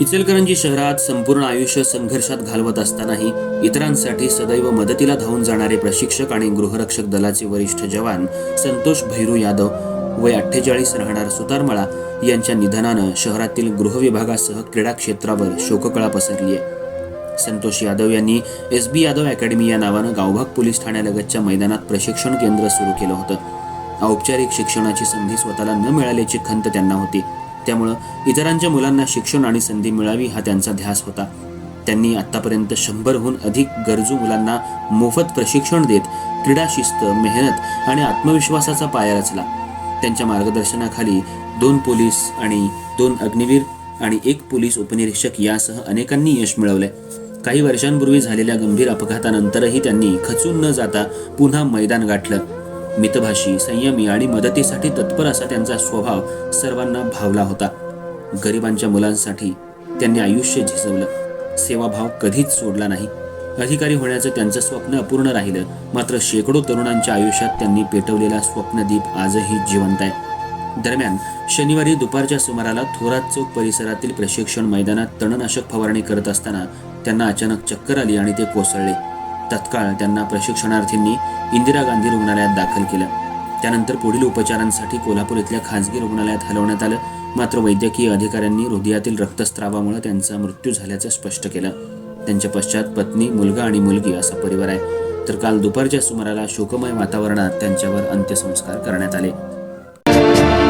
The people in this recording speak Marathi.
इचलकरंजी शहरात संपूर्ण आयुष्य संघर्षात घालवत असतानाही इतरांसाठी सदैव मदतीला धावून जाणारे प्रशिक्षक आणि गृहरक्षक दलाचे वरिष्ठ जवान संतोष भैरू यादव वय अठ्ठेचाळीस राहणार सुतारमळा यांच्या निधनानं शहरातील गृहविभागासह क्रीडा क्षेत्रावर शोककळा पसरली आहे. संतोष यादव यांनी एस बी यादव अकॅडमी या नावानं गावभाग पोलीस ठाण्यालगतच्या मैदानात प्रशिक्षण केंद्र सुरू केलं होतं. औपचारिक शिक्षणाची संधी स्वतःला न मिळाल्याची खंत त्यांना होती. त्यामुळं इतरांच्या मुलांना शिक्षण आणि संधी मिळावी हा त्यांचा ध्यास होता. त्यांनी आत्तापर्यंत शंभरहून अधिक गरजू मुलांना मोफत प्रशिक्षण देत क्रीडा शिस्त मेहनत आणि आत्मविश्वासाचा पाया रचला. त्यांच्या मार्गदर्शनाखाली दोन पोलीस आणि दोन अग्निवीर आणि एक पोलीस उपनिरीक्षक यासह अनेकांनी यश मिळवले काही वर्षांपूर्वी झालेल्या गंभीर अपघातानंतरही त्यांनी खचून न जाता पुन्हा मैदान गाठलं. मितभाषी संयमी आणि मदतीसाठी तत्पर असा त्यांचा स्वभाव सर्वांना भावला होता. गरिबांच्या मुलांसाठी त्यांनी आयुष्य झिजवलं. सेवाभाव कधीच सोडला नाही. अधिकारी होण्याचं त्यांचं स्वप्न अपूर्ण राहिलं. मात्र शेकडो तरुणांच्या आयुष्यात त्यांनी पेटवलेला स्वप्नदीप आजही जिवंत आहे. दरम्यान शनिवारी दुपारच्या सुमाराला थोरात चौक परिसरातील प्रशिक्षण मैदानात तणनाशक फवारणी करत असताना त्यांना अचानक चक्कर आली आणि ते कोसळले. तत्काळ त्यांना प्रशिक्षणार्थींनी इंदिरा गांधी रुग्णालयात दाखल केलं. त्यानंतर पुढील उपचारांसाठी कोल्हापूर इथल्या खाजगी रुग्णालयात हलवण्यात आलं. मात्र वैद्यकीय अधिकाऱ्यांनी हृदयातील रक्तस्रावामुळे त्यांचा मृत्यू झाल्याचं स्पष्ट केलं. त्यांच्या पश्चात पत्नी मुलगा आणि मुलगी असा परिवार आहे. तर काल दुपारच्या सुमाराला शोकमय वातावरणात त्यांच्यावर अंत्यसंस्कार करण्यात आले.